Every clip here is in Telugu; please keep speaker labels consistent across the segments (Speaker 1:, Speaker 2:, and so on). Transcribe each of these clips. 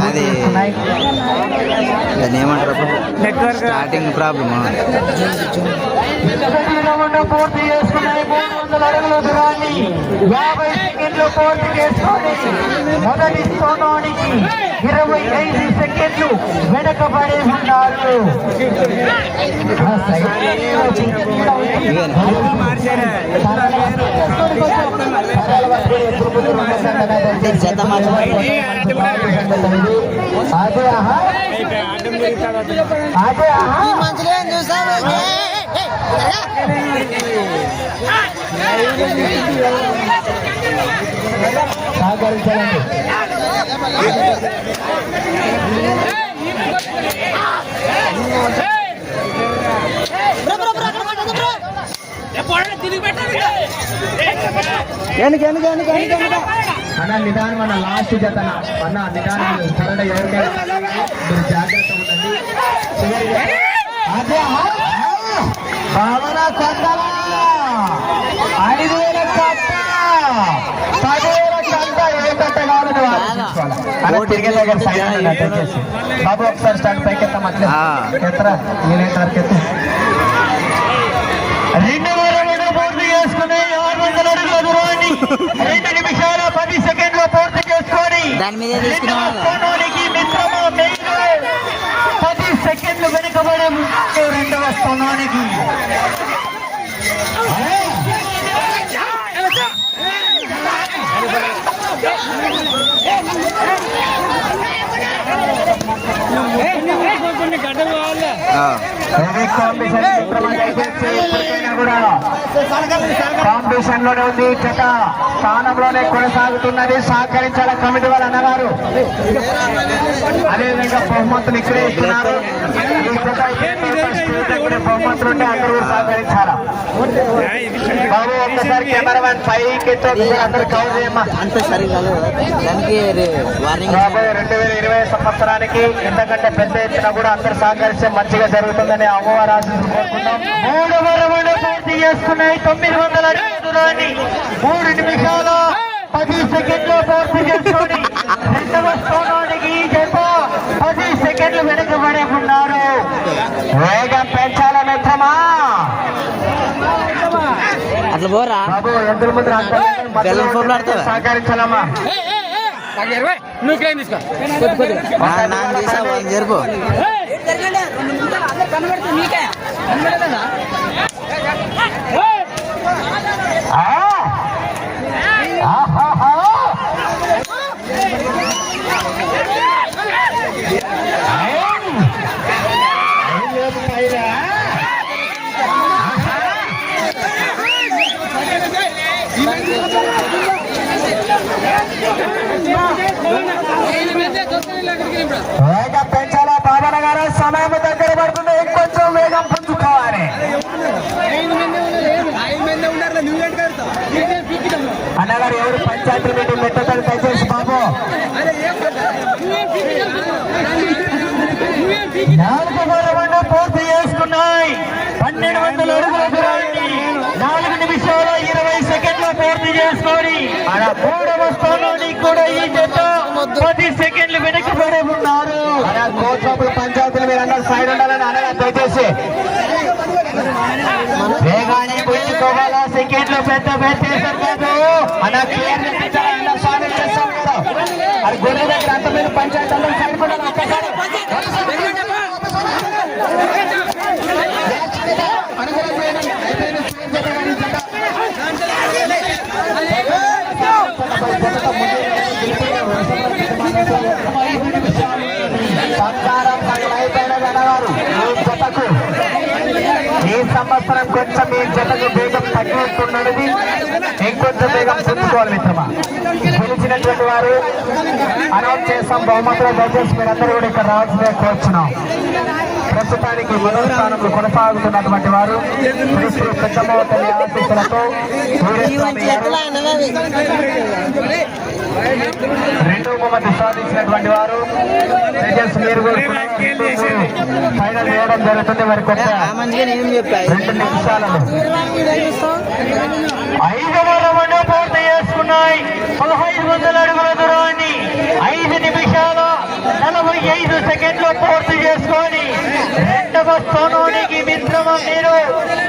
Speaker 1: అది దాన్ని ఏమంటారు
Speaker 2: నెట్వర్క్
Speaker 1: స్టార్టింగ్ ప్రాబ్లమ్
Speaker 3: పూర్తి చేసుకున్నాయి మూడు వందల అడుగుల దూరాన్ని యాభై సెకండ్లు పూర్తి చేసుకొని మొదటి స్థానానికి ఇరవై ఐదు సెకండ్లు వెనకబడి ఉన్నారు
Speaker 1: జత
Speaker 3: అదే ఆహా అదే ఆహా సహకరించాలండి అన్న నిదానం అన్న లాస్ట్ జత అన్న. నిదానం సరళ ఎవరికైనా మీరు జాగ్రత్త ఉండండి. భావన కొండల ఐదు వేల కట్ట తిరిగే దగ్గర. బాబు ఒకసారి స్టార్ట్ పైకి ఎత్తాం అట్లే. ఎత్తరా? రెండు రెండు పూర్తి చేసుకుని ఆరు వందల అడుగుల దూరాన్ని రెండు నిమిషాల పది సెకండ్లు పూర్తి చేసుకొని
Speaker 1: దాని మీదే తీసుకున్నాం
Speaker 3: రెండవ స్థానానికి మిత్రమా మెయిన్ పది సెకండ్లు వెనుకబడే రెండవ స్థానానికి గడ్డ కావాలి. కాంపిటీషన్లోనే ఉంది చెట స్థానంలోనే కొనసాగుతున్నది సహకరించాల కమిటీ వాళ్ళ అన్నగారు. అదేవిధంగా బహుమతులు ఇక్కడే ఇస్తున్నారు. ఈ జత ఇక్కడే స్టేజ్ దగ్గర బహుమతులు ఉంటే అందరూ సహకరించాలా? బాబు ఒక్కసారి కెమెరామెన్ పైకి అందరు కవర్ చేయమ్మా. రాబోయే రెండు వేల ఇరవై సంవత్సరానికి ఎంతకంటే పెద్ద ఎత్తున కూడా అందరు సహకరిస్తే మంచిగా జరుగుతుందని అమ్మవారి ఆశీస్సులు కోరుకుందాం మూడు వరములు పూర్తి చేసుకున్నాయి. తొమ్మిది వందల అడుగుల దూరాన్ని. మూడు నిమిషాల పది సెకండ్లు పూర్తి చేసుకొని రెండవ స్థానానికి జత పది సెకండ్లు వెనుకబడి ఉన్నారు. వేగం పెంచాల మిత్రమా?
Speaker 1: అట్లా పోరా. బెల్లం ఫోన్లు ఆడతావా?
Speaker 3: సహకరించాలమ్మా.
Speaker 2: నువ్వు క్లెయిమ్ తీసుకో.
Speaker 1: నాకు తీసా వాళ్ళని జరుపు
Speaker 3: ఆ! ఆహాహా! ఏయ్! ఏం లేదు పైన. వేగం పెంచాలా బాబన గారు సమయం దగ్గర పడుతుంది ఇంకొంచెం వేగం పుంజుకోవాలి అన్నగారు ఎవరు పెట్టతారు దయచేసి బాబు నాలుగు గొడవలు పూర్తి చేసుకున్నాయి. పన్నెండు వందల అడుగుల దూరాన్ని నాలుగు నిమిషాల ఇరవై సెకండ్లు పూర్తి చేసుకొని మూడవ కూడా ఈ జత పది సెకండ్లు వెనకబడి ఉన్నారు. మన కోట్లపుల పంచాయతీలు మీరు అందరూ సైడ్ ఉండాలని అనగా దయచేసి. వేగాన్ని పుంజుకోవాలా సెకండ్లు పెద్ద పెట్టేశారు కాదు. మన క్లియర్ చేయించాలన్న స్వామి చేస్తాం కదా అది గొర్రె దగ్గర అంత మీద పంచాయతీ అందరూ సైడ్ కూడా ఒక్కసారి బంగారం తగలైపోయినది అన్నవారు ఈ జతకు ఈ సంవత్సరం కొంచెం ఈ జతకు వేగం తగ్గిస్తున్నది ఇంకొంచెం వేగం పుంజుకోవాలి మిత్రమా? గెలిచినటువంటి వారు అనౌన్స్ చేస్తాం బహుమతులు దయచేసి మీరందరూ కూడా ఇక్కడ రావాల్సిందే కోరుచున్నాం. ప్రస్తుతానికి మొదటి స్థానంలో కొనసాగుతున్నటువంటి వారు శ్రీ శ్రీ పెద్దమ్మ తల్లి ఆశీస్సులతో రెండో బహుమతి సాధించినటువంటి వారు దయచేసి మీరు ఫైనల్ చేయడం జరుగుతుంది. మరి కొత్త రెండు నిమిషాలలో. ఐదవ రౌండ్ స్థానానికి మిత్రమ మీరు.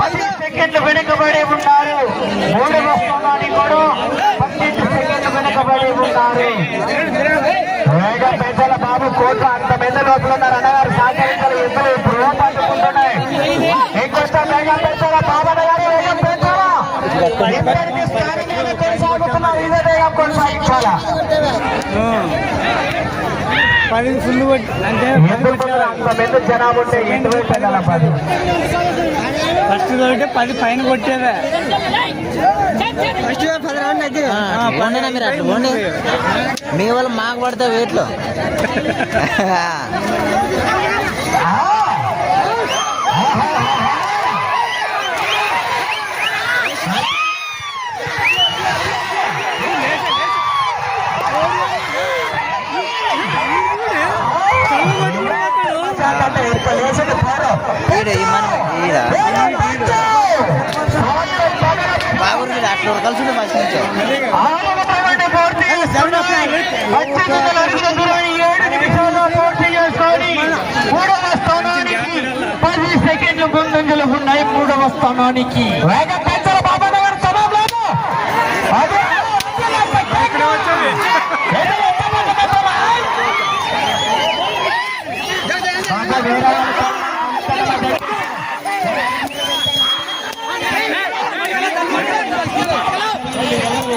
Speaker 3: పది సెకండ్లు వెనుకబడి ఉన్నారు. మూడవ స్థానానికి కూడా పన్నెండు సెకండ్లు వెనుకబడి ఉన్నారు. వేగ పెద్దల బాబు కోట్ల అంత పెద్ద లోపల ఉన్నారు. అన్నగారు సహకరించాలి. ఇద్దరు ఇప్పుడు పట్టుకుంటున్నాయి ఇంకొంచెం వేగ పెద్దల బాబన్న గారు వేగం పెంచాలా ఇద్దరికి స్థానికంగా కొనసాగుతున్నారు. ఇదే వేగం కొనసాగించాలా?
Speaker 2: పది ఫుల్ కొట్టి అంటే
Speaker 3: ఎందుకు అంత పెద్ద జనాభా ఉంటే ఎటువంటి పెద్దల పది
Speaker 2: ఫస్ట్ పది పైన కొట్టేదే.
Speaker 1: పోండినా మీరు అట్లా పోండి. మీ వాళ్ళు మాకు పడితే వెయిట్లో. ఈడ మనం అట్లా కలిసి
Speaker 3: పది సెకండ్లు ముందంజలు ఉన్నాయి మూడవ స్థానానికి. వేగ పెంచల బాబా గారు సమయం లేదు అదే బాగా వేరే వాళ్ళు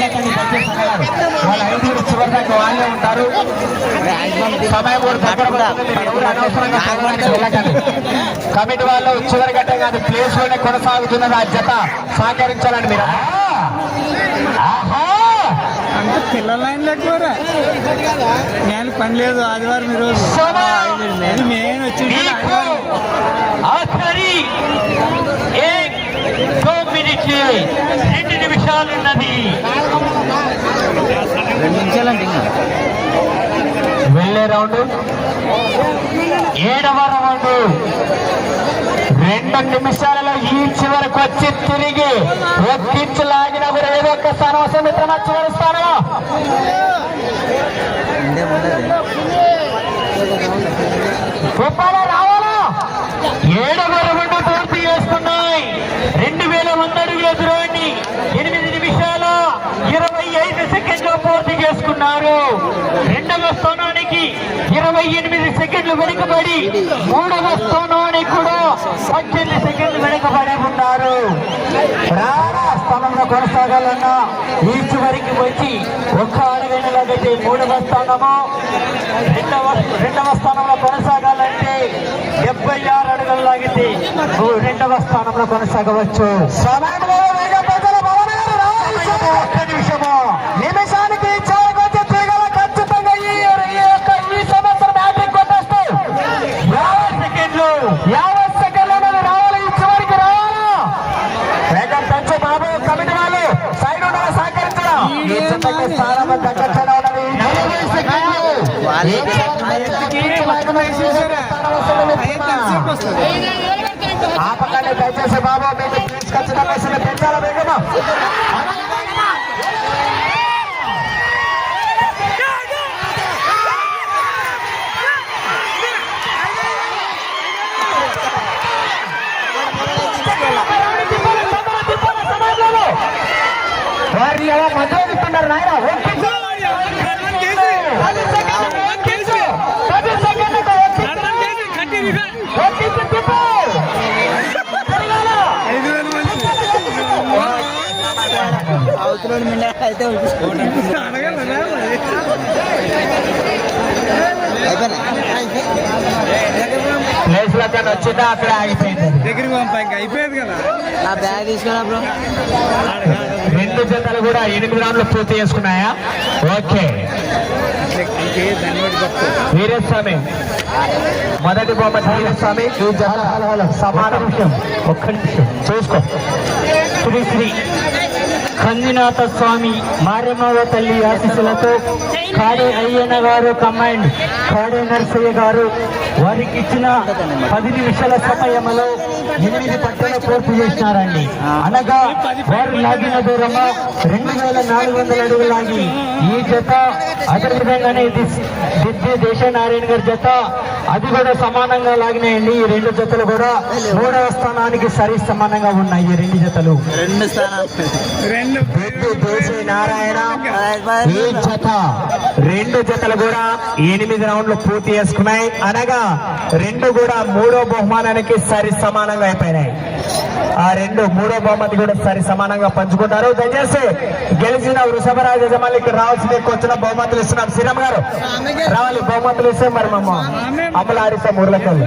Speaker 3: వాళ్ళ ఐదుగురు వాళ్ళే ఉంటారు. సమయం కూడా అనవసరంగా. కమిటీ వాళ్ళు చివరి గంట కాదు ప్లేస్లోనే కొనసాగుతున్నది ఆ జత సహకరించాలని మీరు. ఆహా!
Speaker 2: అంత పిల్లల లైన్ లెక్కరా నేను పని లేదు ఆదివారం ఈరోజు. నేను వచ్చింది
Speaker 3: మీకు మినిట్లు రెండు నిమిషాలు ఉన్నది.
Speaker 1: రెండు నిమిషాలంటే ఇంకా.
Speaker 3: వెళ్ళే రౌండ్. ఏడవ రౌండ్. రెండు నిమిషాలలో ఈ చివరకు వచ్చి తిరిగి ఒక్కించు లాగినా కూడా ఏదో ఒక్క స్థానం వస్తుంది మిత్రమా చివరి స్థానం
Speaker 1: ఉండే ఉండదు
Speaker 3: రూపాయలు రావాలా ఏడవ రౌండ్ పూర్తి రెండు వేల వంద అడుగుల దూరాన్ని ఎనిమిది నిమిషాల ఇరవై ఐదు సెకండ్లు పూర్తి చేసుకున్నారు. రెండవ స్థానానికి ఇరవై ఎనిమిది సెకండ్లు వెనుకబడి మూడవ స్థానానికి కూడా పద్దెనిమిది సెకండ్లు వెనుకబడి ఉన్నారు. స్థానంలో కొనసాగాలన్నా ఈ చివరికి వచ్చి ఒక్క అడుగైన పెట్టి మూడవ స్థానము. రెండవ రెండవ స్థానంలో కొనసాగాలంటే డెబ్బై ఆరు అడుగులు లాగితే రెండవ స్థానంలో కొనసాగవచ్చు. సమయంలో వేగం పెద్దల భవన గారు రావాలి. ఒక్క నిమిషము నిమిషానికి చేయకొచ్చి తీగల ఖచ్చితంగా ఈ యొక్క ఈ సంవత్సరం హ్యాట్రిక్ కొట్టేస్తే యాభై సెకండ్లు యాభై సెకండ్లు అనేది రావాలి ఈ చివరికి రావాలా? వేగం పెంచు బాబు కమిటీ వాళ్ళు సైడ్ ఉండాలి సహకరించడం ఈ జతకి స్థానం దగ్గర ఉన్నది నలభై సెకండ్లు.
Speaker 1: వాళ్ళే
Speaker 3: ఈ చివరికి ఈ చివరికి
Speaker 2: ఎంతసేపు వస్తుంది
Speaker 3: ఆ పక్కనే దయచేసి బాబు మీకు ఖచ్చితంగా పెంచాలా వేగమా వారిని అలా మధ్య ఇస్తున్నారు నాయన ఒక్కించు. పది సెకండ్లు ఒక్కించు. పది సెకండ్లకు ఒక్కించు. ఒక్కించు తిప్పు. తిరగాల.
Speaker 2: వేల మంది
Speaker 1: అవతల మిండా. అయితే
Speaker 2: మరి?
Speaker 3: ప్లేస్లో కానీ వచ్చిందా? అక్కడ ఆగిపోయింది.
Speaker 2: దగ్గరికి అయిపోయేది కదా.
Speaker 1: నా బ్యాగ్ తీసుకురా బ్రో.
Speaker 3: రెండు జతలు కూడా ఎనిమిది రౌండ్లు పూర్తి చేసుకున్నాయా? ఓకే. వీరస్వామి మొదటి బొమ్మ వీరస్వామి ఈ జత సమాన విషయం ఒక్క నిమిషం. చూసుకో. శ్రీ శ్రీ
Speaker 4: కందినాథ స్వామి మారెమ్మవ తల్లి ఆశీస్సులతో కాడే అయ్యన్న గారు కమాండ్ కాడే నర్సయ్య గారు వారికి ఇచ్చిన పది నిమిషాల సమయంలో ఎనిమిది పట్టణ పూర్తి చేసినారండి. అనగా వారు లాగిన దూరము రెండు వేల నాలుగు వందల అడుగులు లాగి ఈ జత అదేవిధంగానే దిస్- దిద్ది దేశనారాయణ గారి జత అది కూడా సమానంగా లాగినాయండి. ఈ రెండు జతలు కూడా మూడవ స్థానానికి సరి సమానంగా ఉన్నాయి. ఈ రెండు జతలు.
Speaker 1: రెండు స్థానాలు.
Speaker 4: నారాయణ ఈ జత? రెండు జతలు కూడా ఎనిమిది రౌండ్లు పూర్తి చేసుకున్నాయి. అనగా రెండు కూడా మూడో బహుమానానికి సరి సమానంగా అయిపోయినాయి. ఆ రెండు మూడో బహుమతి కూడా సరి సమానంగా పంచుకుంటారు. దయచేసి గెలిచిన వృషభరాజ యజమానికి రావాల్సిన వచ్చిన బహుమతులు ఇస్తున్నాం. శ్రీరామ్ గారు రావాలి బహుమతులు ఇస్తే మరి మమ్మ అమలారిస మురళకల్